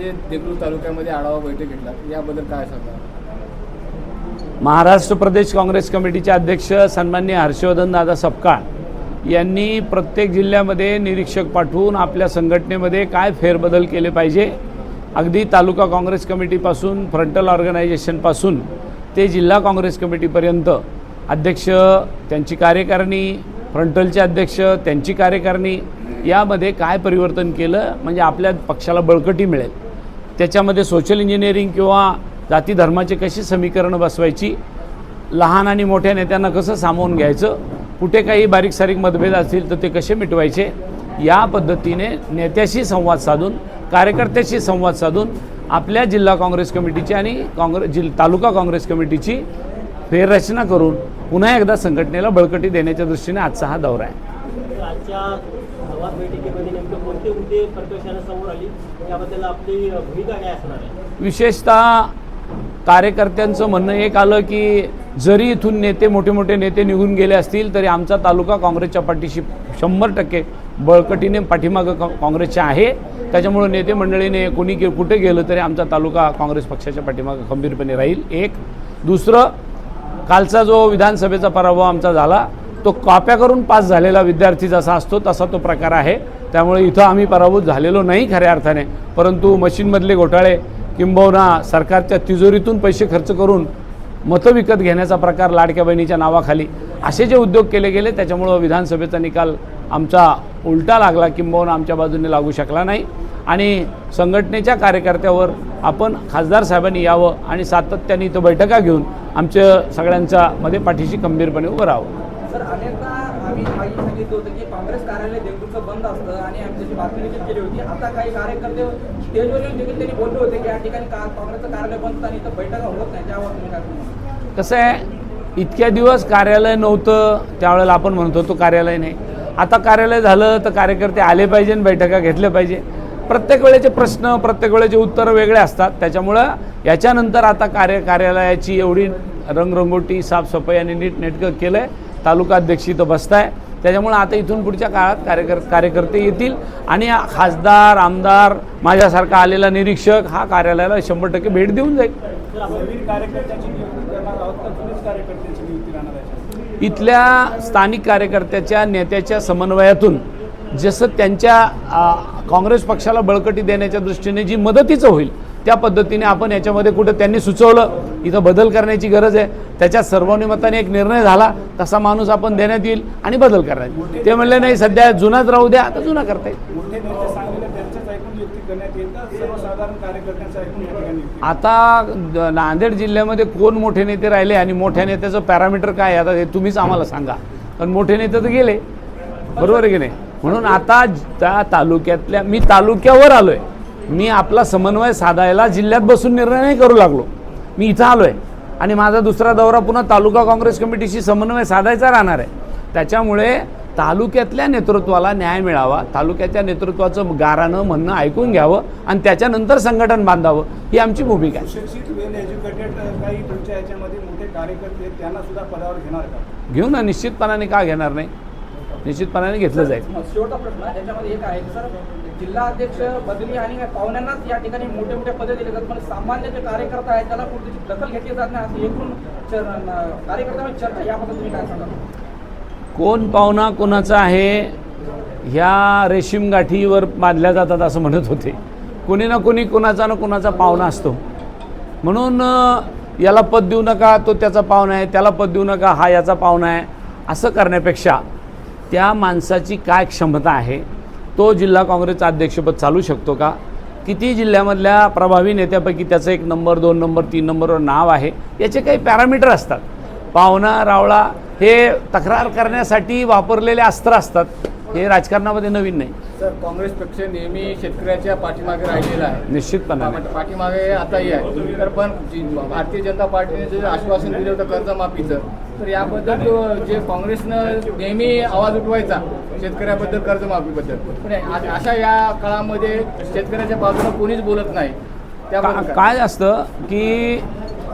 देगलूर तालुक्यामध्ये आढावा बैठक घेतला याबद्दल काय सांगणार महाराष्ट्र प्रदेश काँग्रेस कमिटीचे अध्यक्ष सन्मान्य हर्षवर्धन दादा सपकाळ यांनी प्रत्येक जिल्ह्यामध्ये निरीक्षक पाठवून आपल्या संघटनेमध्ये काय फेरबदल केले पाहिजे? अगदी तालुका काँग्रेस कमिटीपासून फ्रंटल ऑर्गनायझेशनपासून ते जिल्हा काँग्रेस कमिटीपर्यंत अध्यक्ष त्यांची कार्यकारिणी फ्रंटलचे अध्यक्ष त्यांची कार्यकारिणी यामध्ये काय परिवर्तन केलं? म्हणजे आपल्या पक्षाला बळकटी मिळेल. त्याच्यामध्ये सोशल इंजिनिअरिंग किंवा जाती धर्माचे कशी समीकरणं बसवायची लहान आणि मोठ्या नेत्यांना कसं सामावून घ्यायचं कुठे काही बारीक सारीक मतभेद असतील तर ते कसे मिटवायचे या पद्धतीने नेत्याशी संवाद साधून कार्यकर्त्याशी संवाद साधून आपल्या जिल्हा काँग्रेस कमिटीची आणि काँग्रेस जिल तालुका काँग्रेस कमिटीची फेररचना करून पुन्हा एकदा संघटनेला बळकटी देण्याच्या दृष्टीने आजचा हा दौरा आहे. आजच्या संवाद बैठकीमध्ये नेमके कोणते मुद्दे प्रत्यक्षाने समोर आली? याबद्दल आपली भूमिका काय असणार आहे? विशेषतः कार्यकर्त्यांचं म्हणणं एक आलं की जरी इथून नेते मोठे मोठे नेते निघून गेले असतील तरी आमचा तालुका काँग्रेसच्या पाठीशी शंभर टक्के बळकटीने पाठीमागं काँग्रेसच्या आहे. त्याच्यामुळं नेते मंडळीने कोणी गे कुठे गेलं तरी आमचा तालुका काँग्रेस पक्षाच्या पाठीमागं खंबीरपणे राहील. एक. दुसरं कालचा जो विधानसभेचा पराभव आमचा झाला तो कॉप्या करून पास झालेला विद्यार्थी जसा असतो तसा तो प्रकार आहे. त्यामुळे इथं आम्ही पराभूत झालेलो नाही खऱ्या अर्थाने. परंतु मशीनमधले घोटाळे किंबहुना सरकारच्या तिजोरीतून पैसे खर्च करून मतं विकत घेण्याचा प्रकार लाडक्या बहिणीच्या नावाखाली असे जे उद्योग केले गेले त्याच्यामुळं विधानसभेचा निकाल आमचा उलटा लागला किंबहुना आमच्या बाजूने लागू शकला नाही. आणि संघटनेच्या कार्यकर्त्यावर आपण खासदार साहेबांनी यावं आणि सातत्याने इथं बैठका घेऊन आमच्या सगळ्यांच्या मध्ये पाठीशी खंबीरपणे उभं राहावं. सर अनेकदा आम्ही मागे सांगितलं होतं की काँग्रेस कार्यालय देगलूरचं बंद असतं आणि आम्ही त्याची बातमी देखील केली होती. आता काही कार्यकर्ते स्टेजवर येऊन देखील त्यांनी बोलले होते की या ठिकाणी का काँग्रेसचं कार्यालय बंद आणि इथं बैठका होत नाही. त्यावर तुम्ही काय कसं आहे? इतक्या दिवस कार्यालय नव्हतं. त्यावेळेला आपण म्हणतो तो कार्यालय नाही. आता कार्यालय झालं तर कार्यकर्ते आले पाहिजे आणि बैठका घेतल्या पाहिजे. प्रत्येक वेळेचे प्रश्न प्रत्येक वेळेचे उत्तरं वेगळे असतात. त्याच्यामुळं याच्यानंतर आता कार्य कार्यालयाची एवढी रंगरंगोटी साफसफाई आणि नीट नेटकं केलं आहे तालुका अध्यक्ष इथं बसताय. त्याच्यामुळं आता इथून पुढच्या काळात कार्यकर कार्यकर्ते येतील आणि खासदार आमदार माझ्यासारखा आलेला निरीक्षक हा कार्यालयाला शंभर टक्के भेट देऊन जाईल. इथल्या स्थानिक कार्यकर्त्याच्या नेत्याच्या समन्वयातून जसं त्यांच्या काँग्रेस पक्षाला बळकटी देण्याच्या दृष्टीने जी मदतीचं होईल त्या पद्धतीने आपण याच्यामध्ये कुठं त्यांनी सुचवलं इथं बदल करण्याची गरज आहे. त्याच्यात सर्वानुमताने एक निर्णय झाला तसा माणूस आपण देण्यात येईल आणि बदल करण्यात येईल. ते म्हणले नाही सध्या जुनाच राहू द्या आता जुना करता येईल. आता नांदेड जिल्ह्यामध्ये कोण मोठे नेते राहिले आणि मोठ्या नेत्याचं पॅरामीटर काय आता हे तुम्हीच आम्हाला सांगा. पण मोठे नेते तर गेले. बरोबर आहे की नाही? म्हणून आता त्या तालुक्यातल्या मी तालुक्यावर आलो आहे मी आपला समन्वय साधायला जिल्ह्यात बसून निर्णय नाही करू लागलो. मी इथं आलो आहे आणि माझा दुसरा दौरा पुन्हा तालुका काँग्रेस कमिटीशी समन्वय साधायचा राहणार आहे. त्याच्यामुळे तालुक्यातल्या नेतृत्वाला न्याय मिळावा तालुक्याच्या नेतृत्वाचं गारानं म्हणणं ऐकून घ्यावं आणि त्याच्यानंतर संघटन बांधावं ही आमची भूमिका आहे. घेऊ ना निश्चितपणाने का घेणार नाही? निश्चितपणाने घेतलं जाईल. जिल्हा अध्यक्ष बदली आणि पाहुण्यांनाच या ठिकाणी मोठे मोठे पदे दिले जातात. पण सामान्य जे कार्यकर्ता आहेत त्याला कुठेची दखल घेतली जात नाही असं एकूण चर- कार्यकर्त्यांमध्ये चर्चा याबद्दल तुम्ही काय सांगा कोण पाहुणा कोणाचा आहे ह्या रेशीम गाठीवर बांधल्या जातात असं म्हणत होते. कोणी ना कोणी कोणाचा ना कोणाचा पाहुणा असतो. म्हणून याला पद देऊ नका तो त्याचा पाहुणा आहे त्याला पद देऊ नका हा याचा पाहुणा आहे असं करण्यापेक्षा त्या माणसाची काय क्षमता आहे तो जिल्हा काँग्रेसचं अध्यक्षपद चालू शकतो का? किती जिल्ह्यामधल्या प्रभावी नेत्यापैकी त्याचं एक नंबर दोन नंबर तीन नंबरवर नाव आहे? याचे काही पॅरामीटर असतात. पाहुणा रावळा हे तक्रार करण्यासाठी वापरलेले अस्त्र असतात. हे राजकारणामध्ये नवीन नाही. सर काँग्रेस पक्ष नेहमी शेतकऱ्याच्या पाठीमागे राहिलेला आहे. निश्चितपणाने. पा- पाठीमागे आताही आहे. तर पण भारतीय जनता पार्टीने जे आश्वासन दिलं होतं कर्जमाफीचं तर याबद्दल जे काँग्रेसनं नेहमी आवाज उठवायचा शेतकऱ्याबद्दल कर्जमाफीबद्दल. पण अशा या काळामध्ये शेतकऱ्याच्या बाजूने कोणीच बोलत नाही. त्याबद्दल का- काय? काय असतं की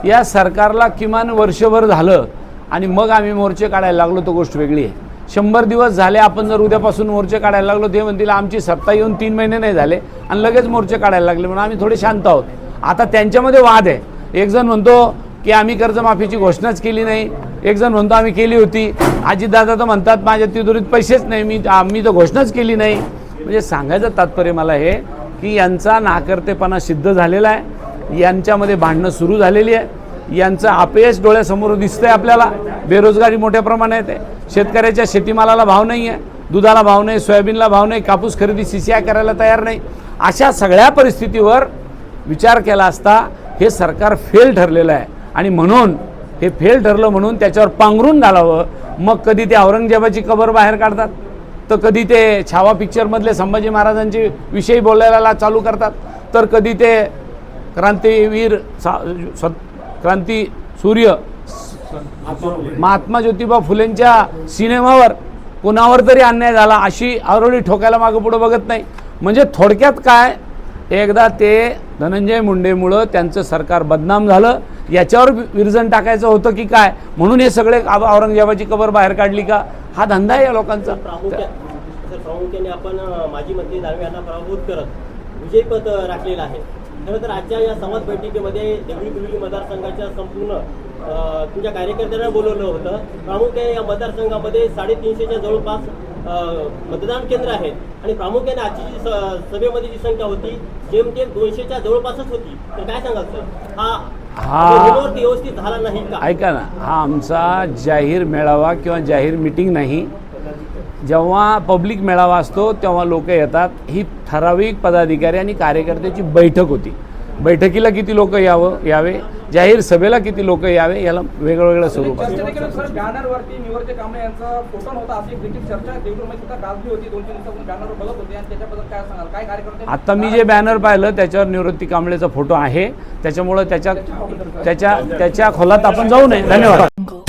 या सरकारला किमान वर्षभर झालं आणि मग आम्ही मोर्चे काढायला लागलो तो गोष्ट वेगळी आहे. शंभर दिवस झाले आपण जर उद्यापासून मोर्चे काढायला लागलो ते म्हणतील आमची सत्ता येऊन तीन महिने नाही झाले आणि लगेच मोर्चे काढायला लागले म्हणून आम्ही थोडे शांत आहोत. आता त्यांच्यामध्ये वाद आहे. एक जण म्हणतो की आम्ही कर्जमाफीची घोषणाच केली नाही. एक जण म्हणतो आम्ही केली होती. आजीदादा तर म्हणतात माझ्या तिजोरीत पैसेच नाही मी आम्ही तर घोषणाच केली नाही. म्हणजे सांगायचं तात्पर्य मला हे की यांचा नाकर्तेपणा सिद्ध झालेला आहे. यांच्यामध्ये भांडणं सुरू झालेली आहे. यांचं अपयश डोळ्यासमोर दिसतंय आपल्याला. बेरोजगारी मोठ्या प्रमाणात आहे शेतकऱ्याच्या शेतीमालाला भाव नाही आहे. दुधाला भाव नाही सोयाबीनला भाव नाही कापूस खरेदी सी सी आय करायला तयार नाही. अशा सगळ्या परिस्थितीवर विचार केला असता हे सरकार फेल ठरलेलं आहे. आणि म्हणून हे फेल ठरलं म्हणून त्याच्यावर पांघरून घालावं. मग कधी ते औरंगजेबाची कबर बाहेर काढतात तर कधी ते छावा पिक्चरमधले संभाजी महाराजांचे विषयी बोलायला चालू करतात तर कधी ते क्रांतीवीर सा क्रांती सूर्य महात्मा ज्योतिबा फुलेंच्या सिनेमावर कुणावर तरी अन्याय झाला अशी आरोळी ठोकायला मागं पुढं बघत नाही. म्हणजे थोडक्यात काय एकदा ते धनंजय मुंडेमुळं त्यांचं सरकार बदनाम झालं याच्यावर विरजण टाकायचं होतं की काय? म्हणून हे सगळे औरंगजेबाची कबर बाहेर काढली का? हा धंदा आहे या लोकांचा. प्रामुख्या प्रामुख्याने आपण माजी मंत्री दानवे यांना पराभूत करत विजयपद अ, राखलेलं आहे. खरं तर आजच्या या संवाद बैठकीमध्ये देवळी मतदारसंघाच्या संपूर्ण तुमच्या कार्यकर्त्यांना बोलवलं होतं. प्रामुख्याने या मतदारसंघामध्ये साडेतीनशेच्या जवळपास मतदान केंद्र आहेत. आणि प्रामुख्याने आजची जी स- सभेमध्ये जी संख्या होती जेमतेम दोनशेच्या जवळपासच होती. तर काय सांगाल सर? हा हा- रोडवरती व्यवस्थित झाला नाही का? ऐका ना हा आमचा जाहीर मेळावा किंवा जाहीर मिटिंग नाही. जेव्हा पब्लिक मेळावा असतो तेव्हा लोक येतात. ही ठराविक पदाधिकारी आणि कार्यकर्त्याची बैठक होती. बैठकीला किती लोक यावं यावे जाहीर सभेला किती लोक यावे याला वेगळं वेगळं स्वरूप आता मी जे बॅनर पाहिलं त्याच्यावर निवृत्ती कांबळेचा फोटो आहे. त्याच्यामुळं त्याच्या त्याच्या त्याच्या खोलात आपण जाऊ नये. धन्यवाद.